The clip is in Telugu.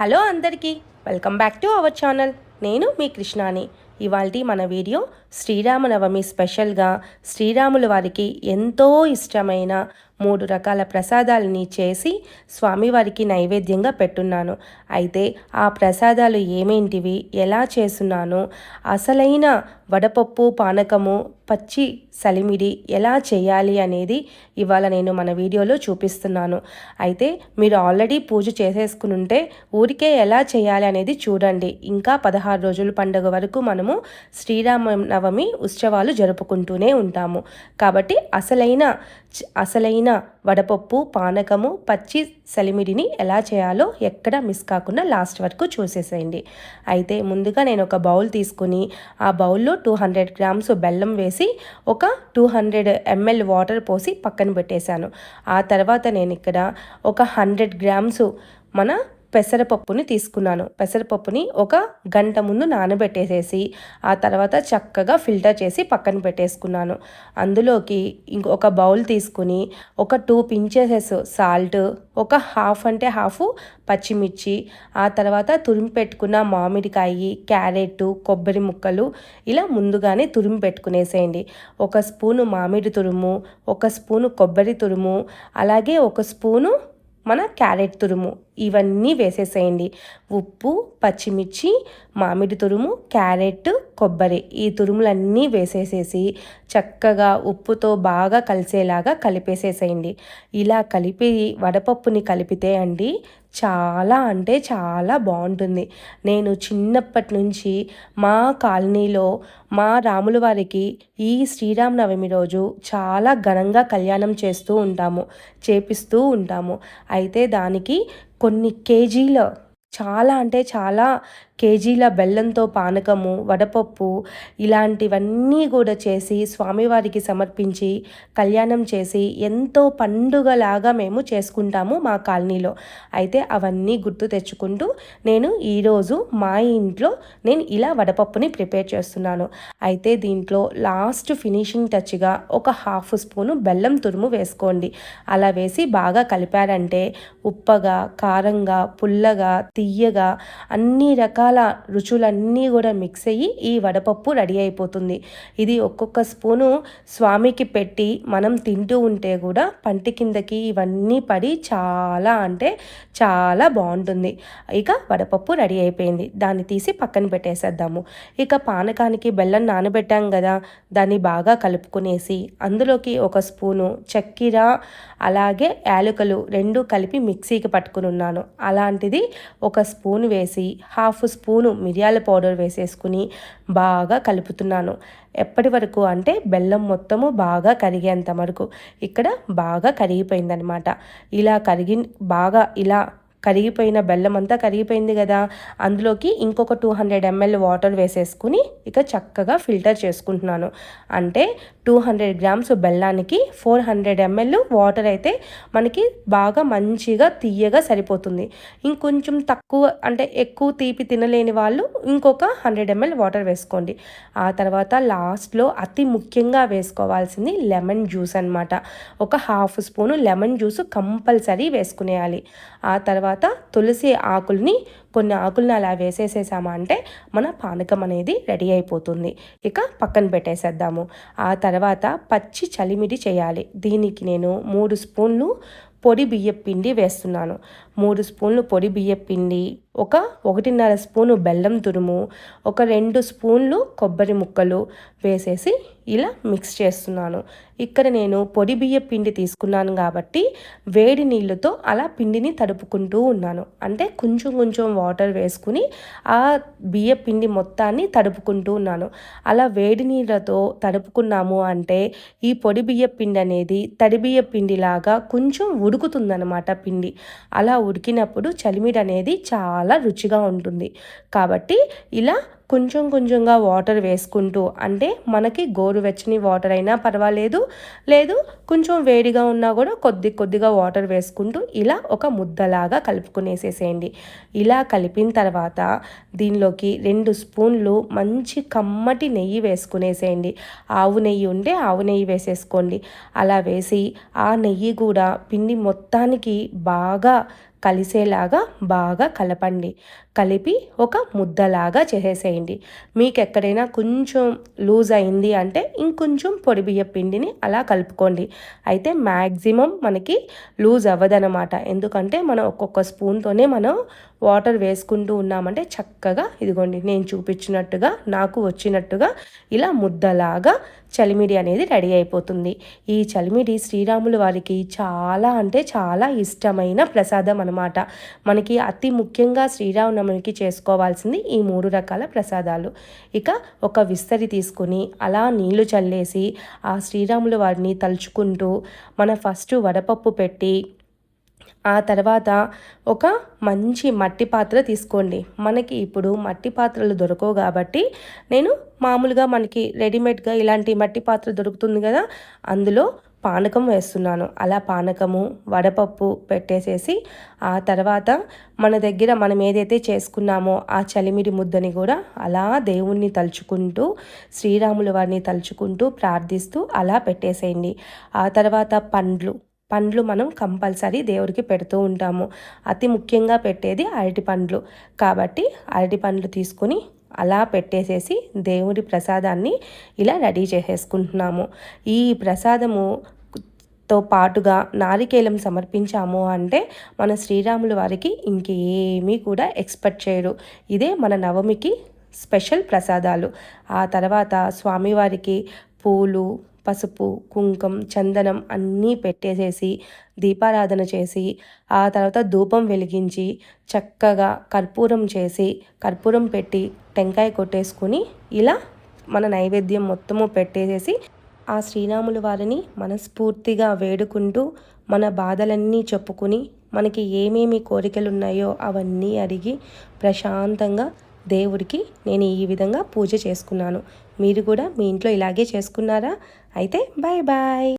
హలో అందరికీ welcome back to our channel. నేను మీ కృష్ణాని. ఇవాళ మన వీడియో శ్రీరామనవమి స్పెషల్గా శ్రీరాముల వారికి ఎంతో ఇష్టమైన మూడు రకాల ప్రసాదాలని చేసి స్వామివారికి నైవేద్యంగా పెట్టున్నాను. అయితే ఆ ప్రసాదాలు ఏమేంటివి? ఎలా చేస్తున్నాను? అసలైన వడపప్పు పానకము పచ్చి సలిమిడి ఎలా చేయాలి అనేది ఇవాళ నేను మన వీడియోలో చూపిస్తున్నాను. అయితే మీరు ఆల్రెడీ పూజ చేసేసుకుని ఉంటే ఊరికే ఎలా చేయాలి అనేది చూడండి. ఇంకా పదహారు రోజుల పండుగ వరకు మనం మనము శ్రీరామ నవమి ఉత్సవాలు జరుపుకుంటూనే ఉంటాము. కాబట్టి అసలైన అసలైన వడపప్పు పానకము పచ్చి సలిమిడిని ఎలా చేయాలో ఎక్కడ మిస్ కాకుండా లాస్ట్ వరకు చూసేసేయండి. అయితే ముందుగా నేను ఒక బౌల్ తీసుకుని ఆ బౌల్లో టూ హండ్రెడ్ గ్రామ్స్ బెల్లం వేసి ఒక టూ హండ్రెడ్ ఎంఎల్ వాటర్ పోసి పక్కన పెట్టేశాను. ఆ తర్వాత నేను ఇక్కడ ఒక హండ్రెడ్ గ్రామ్స్ మన పెసరపప్పుని తీసుకున్నాను. పెసరపప్పుని ఒక గంట ముందు నానబెట్టేసేసి ఆ తర్వాత చక్కగా ఫిల్టర్ చేసి పక్కన పెట్టేసుకున్నాను. అందులోకి ఇంకొక బౌల్ తీసుకుని ఒక టూ పించెసెస్ సాల్ట్ ఒక హాఫ్ అంటే హాఫ్ పచ్చిమిర్చి ఆ తర్వాత తురిమి పెట్టుకున్న మామిడికాయ క్యారెట్ కొబ్బరి ముక్కలు ఇలా ముందుగానే తురిమి పెట్టుకునేసేయండి. ఒక స్పూను మామిడి తురుము ఒక స్పూను కొబ్బరి తురుము అలాగే ఒక స్పూను మన క్యారెట్ తురుము. ఇవన్నీ వేసేసేయండి. ఉప్పు పచ్చిమిర్చి మామిడి తురుము క్యారెట్ కొబ్బరి ఈ తురుములన్నీ వేసేసేసి చక్కగా ఉప్పుతో బాగా కలిసేలాగా కలిపేసేసేయండి. ఇలా కలిపి వడపప్పుని కలిపితే అండి చాలా అంటే చాలా బాగుంటుంది. నేను చిన్నప్పటి నుంచి మా కాలనీలో మా రాముల వారికి ఈ శ్రీరామనవమి రోజు చాలా ఘనంగా కళ్యాణం చేస్తూ ఉంటాము చేపిస్తూ ఉంటాము. అయితే దానికి కొన్ని కేజీల చాలా అంటే చాలా కేజీల బెల్లంతో పానకము వడపప్పు ఇలాంటివన్నీ కూడా చేసి స్వామివారికి సమర్పించి కళ్యాణం చేసి ఎంతో పండుగలాగా మేము చేసుకుంటాము మా కాలనీలో. అయితే అవన్నీ గుర్తు తెచ్చుకుంటూ నేను ఈరోజు మా ఇంట్లో నేను ఇలా వడపప్పుని ప్రిపేర్ చేస్తున్నాను. అయితే దీంట్లో లాస్ట్ ఫినిషింగ్ టచ్గా ఒక హాఫ్ స్పూను బెల్లం తురుము వేసుకోండి. అలా వేసి బాగా కలిపారంటే ఉప్పగా కారంగా పుల్లగా తీయగా అన్ని రకాల రకాల రుచులన్నీ కూడా మిక్స్ అయ్యి ఈ వడపప్పు రెడీ అయిపోతుంది. ఇది ఒక్కొక్క స్పూను స్వామికి పెట్టి మనం తింటూ ఉంటే కూడా పంటి కిందకి ఇవన్నీ పడి చాలా అంటే చాలా బాగుంటుంది. ఇక వడపప్పు రెడీ అయిపోయింది. దాన్ని తీసి పక్కన పెట్టేసేద్దాము. ఇక పానకానికి బెల్లం నానబెట్టాం కదా దాన్ని బాగా కలుపుకునేసి అందులోకి ఒక స్పూను చక్కెర అలాగే యాలకులు రెండు కలిపి మిక్సీకి పట్టుకుని ఉన్నాను. అలాంటిది ఒక స్పూన్ వేసి హాఫ్ స్పూను మిరియాల పౌడర్ వేసేసుకుని బాగా కలుపుతున్నాను. ఎప్పటి వరకు అంటే బెల్లం మొత్తము బాగా కరిగేంత వరకు. ఇక్కడ బాగా కరిగిపోయిందనమాట ఇలా కరిగి బాగా ఇలా కరిగిపోయిన బెల్లం అంతా కరిగిపోయింది కదా. అందులోకి ఇంకొక టూ హండ్రెడ్ ఎంఎల్ వాటర్ వేసేసుకుని ఇక చక్కగా ఫిల్టర్ చేసుకుంటున్నాను. అంటే టూ హండ్రెడ్ గ్రామ్స్ బెల్లానికి ఫోర్ హండ్రెడ్ ఎంఎల్ వాటర్ అయితే మనకి బాగా మంచిగా తీయగా సరిపోతుంది. ఇంకొంచెం తక్కువ అంటే ఎక్కువ తీపి తినలేని వాళ్ళు ఇంకొక హండ్రెడ్ ఎంఎల్ వాటర్ వేసుకోండి. ఆ తర్వాత లాస్ట్లో అతి ముఖ్యంగా వేసుకోవాల్సింది లెమన్ జ్యూస్ అనమాట ఒక half spoon lemon juice compulsory వేసుకునేయాలి. ఆ తర్వాత తర్వాత తులసి ఆకుల్ని కొన్ని ఆకుల్ని అలా వేసేసేసామా అంటే మన పానకం అనేది రెడీ అయిపోతుంది. ఇక పక్కన పెట్టేసేద్దాము. ఆ తర్వాత పచ్చి చలిమిడి చేయాలి. దీనికి నేను మూడు స్పూన్లు పొడి బియ్యం పిండి వేస్తున్నాను. మూడు స్పూన్లు పొడి బియ్యపిండి ఒక ఒకటిన్నర స్పూను బెల్లం తురుము ఒక రెండు స్పూన్లు కొబ్బరి ముక్కలు వేసేసి ఇలా మిక్స్ చేస్తున్నాను. ఇక్కడ నేను పొడి బియ్య పిండి తీసుకున్నాను కాబట్టి వేడి నీళ్ళతో అలా పిండిని తడుపుకుంటూ ఉన్నాను. అంటే కొంచెం కొంచెం వాటర్ వేసుకుని ఆ బియ్య పిండి మొత్తాన్ని తడుపుకుంటూ ఉన్నాను. అలా వేడి నీళ్ళతో తడుపుకున్నాము అంటే ఈ పొడి బియ్య పిండి అనేది తడి బియ్య పిండిలాగా కొంచెం ఉడుకుతుందనమాట పిండి. అలా ఉడికినప్పుడు చలిమిడి అనేది చాలా రుచిగా ఉంటుంది. కాబట్టి ఇలా కొంచెం కొంచెంగా వాటర్ వేసుకుంటూ అంటే మనకి గోరువెచ్చని వాటర్ అయినా పర్వాలేదు. లేదు కొంచెం వేడిగా ఉన్నా కూడా కొద్ది కొద్దిగా వాటర్ వేసుకుంటూ ఇలా ఒక ముద్దలాగా కలుపుకునేసేసేయండి. ఇలా కలిపిన తర్వాత దీనిలోకి రెండు స్పూన్లు మంచి కమ్మటి నెయ్యి వేసుకునేసేయండి. ఆవు నెయ్యి ఉంటే ఆవు నెయ్యి వేసేసుకోండి. అలా వేసి ఆ నెయ్యి కూడా పిండి మొత్తానికి బాగా కలిసేలాగా బాగా కలపండి. కలిపి ఒక ముద్దలాగా చేసేసేయండి. మీకు ఎక్కడైనా కొంచెం లూజ్ అయింది అంటే ఇంకొంచెం పొడి బియ్య పిండిని అలా కలుపుకోండి. అయితే మ్యాక్సిమం మనకి లూజ్ అవ్వదనమాట ఎందుకంటే మనం ఒక్కొక్క స్పూన్తోనే మనం వాటర్ వేసుకుంటూ ఉన్నామంటే చక్కగా ఇదిగోండి నేను చూపించినట్టుగా నాకు వచ్చినట్టుగా ఇలా ముద్దలాగా చలిమిడి అనేది రెడీ అయిపోతుంది. ఈ చలిమిడి శ్రీరాములు వారికి చాలా అంటే చాలా ఇష్టమైన ప్రసాదం అనమాట మనకి అతి ముఖ్యంగా శ్రీరామనవమికి చేసుకోవాల్సింది ఈ మూడు రకాల ప్రసాదాలు. ఇక ఒక విస్తరి తీసుకుని అలా నీళ్ళు చల్లేసి ఆ శ్రీరాములు వారిని తలుచుకుంటూ మన ఫస్ట్ వడపప్పు పెట్టి ఆ తర్వాత ఒక మంచి మట్టి పాత్ర తీసుకోండి. మనకి ఇప్పుడు మట్టి పాత్రలు దొరకవు కాబట్టి నేను మామూలుగా మనకి రెడీమేడ్గా ఇలాంటి మట్టి పాత్ర దొరుకుతుంది కదా అందులో పానకం వేస్తున్నాను. అలా పానకము వడపప్పు పెట్టేసేసి ఆ తర్వాత మన దగ్గర మనం ఏదైతే చేసుకున్నామో ఆ చలిమిడి ముద్దని కూడా అలా దేవుణ్ణి తలుచుకుంటూ శ్రీరాముల వారిని తలుచుకుంటూ ప్రార్థిస్తూ అలా పెట్టేసేయండి. ఆ తర్వాత పండ్లు. పండ్లు మనం కంపల్సరీ దేవుడికి పెడుతూ ఉంటాము. అతి ముఖ్యంగా పెట్టేది అరటి పండ్లు. కాబట్టి అరటి పండ్లు తీసుకొని అలా పెట్టేసేసి దేవుడి ప్రసాదాన్ని ఇలా రెడీ చేసేసుకుంటున్నాము. ఈ ప్రసాదము తో పాటుగా నారికేలం సమర్పించాము అంటే మన శ్రీరాముల వారికి ఇంకేమీ కూడా ఎక్స్పెక్ట్ చేయరు. ఇదే మన నవమికి స్పెషల్ ప్రసాదాలు. ఆ తర్వాత స్వామివారికి పూలు పసుపు కుంకం చందనం అన్నీ పెట్టేసేసి దీపారాధన చేసి ఆ తర్వాత ధూపం వెలిగించి చక్కగా కర్పూరం చేసి కర్పూరం పెట్టి టెంకాయ కొట్టేసుకుని ఇలా మన నైవేద్యం మొత్తము పెట్టేసేసి ఆ శ్రీరాములు వారిని మనస్ఫూర్తిగా వేడుకుంటూ మన బాధలన్నీ చెప్పుకుని మనకి ఏమేమి కోరికలు ఉన్నాయో అవన్నీ అడిగి ప్రశాంతంగా దేవుడికి నేను ఈ విధంగా పూజ చేసుకున్నాను. మీరు కూడా మీ ఇంట్లో ఇలాగే చేసుకున్నారా? అయితే బాయ్ బాయ్